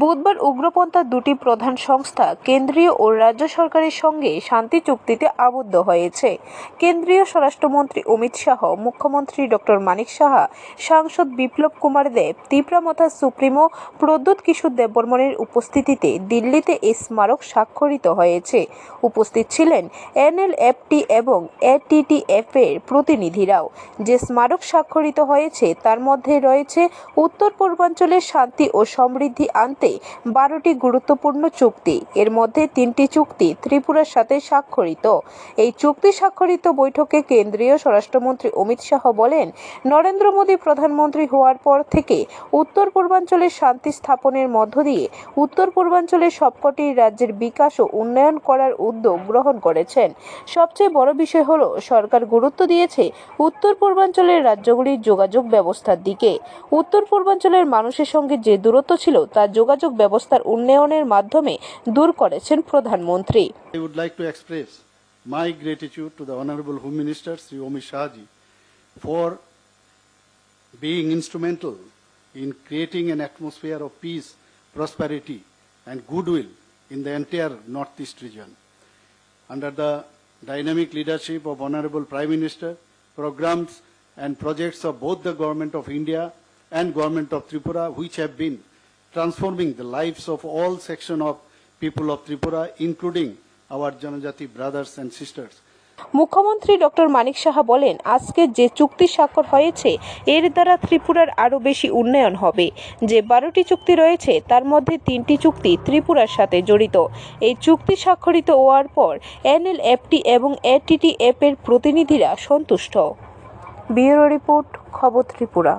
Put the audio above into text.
বুধবার উগ্রপন্থা দুটি প্রধান সংস্থা কেন্দ্রীয় ও রাজ্য সরকারের সঙ্গে শান্তি চুক্তিতে আবদ্ধ হয়েছে। কেন্দ্রীয় স্বরাষ্ট্রমন্ত্রী অমিত শাহ, মুখ্যমন্ত্রী ডক্টর মানিক সাহা, সাংসদ বিপ্লব কুমার দেব তীব্রামথা সুপ্রিমো প্রদ্যুৎ কিশোর দেববর্মনের উপস্থিতিতে দিল্লিতে এই স্মারক স্বাক্ষরিত হয়েছে। উপস্থিত ছিলেন এনএলএফটি এবং এটিটিএফ এর প্রতিনিধিরাও। যে স্মারক স্বাক্ষরিত হয়েছে, তার মধ্যে রয়েছে উত্তর পূর্বাঞ্চলের শান্তি ও সমৃদ্ধি আনতে বারোটি গুরুত্বপূর্ণ চুক্তি, এর মধ্যে তিনটি চুক্তি ত্রিপুরার সাথে স্বাক্ষরিত। এই চুক্তি স্বাক্ষরিত বৈঠকে কেন্দ্রীয় স্বরাষ্ট্রমন্ত্রী অমিত শাহ বলেন, নরেন্দ্র মোদী প্রধানমন্ত্রী হওয়ার পর থেকে উত্তর পূর্বাঞ্চলের শান্তি স্থাপনের মধ্য দিয়ে উত্তর পূর্বাঞ্চলের সবকটি রাজ্যের বিকাশ ও উন্নয়ন করার উদ্যোগ গ্রহণ করেছেন। সবচেয়ে বড় বিষয় হলো, সরকার গুরুত্ব দিয়েছে উত্তর পূর্বাঞ্চলের রাজ্যগুলির যোগাযোগ ব্যবস্থার দিকে। উত্তর পূর্বাঞ্চলের মানুষের সঙ্গে যে দূরত্ব ছিল তা যোগাযোগ ব্যবস্থার উন্নয়নের মাধ্যমে দূর করেছেন প্রধানমন্ত্রী express my gratitude to the Home Minister Sri Omi Shahji for being instrumental in creating an atmosphere of peace, prosperity and goodwill in the entire Northeast region. Under the dynamic leadership of Honorable Prime Minister, programs and projects of both the Government of India and Government of Tripura which have been transforming the lives of all section of people of Tripura, including our Janajati brothers and sisters. মুখ্যমন্ত্রী doctor Manik Saha বলেন আজকে যে চুক্তি স্বাক্ষর হয়েছে এর দ্বারা ত্রিপুরার আরও বেশি উন্নয়ন হবে। যে বারোটি চুক্তি রয়েছে তার মধ্যে তিনটি চুক্তি ত্রিপুরার সাথে জড়িত। এই চুক্তি স্বাক্ষরিত হওয়ার পর এনএলএফটি এবং এটিটিএফ এর প্রতিনিধিরা সন্তুষ্ট। ব্যুরো রিপোর্ট খবর ত্রিপুরা।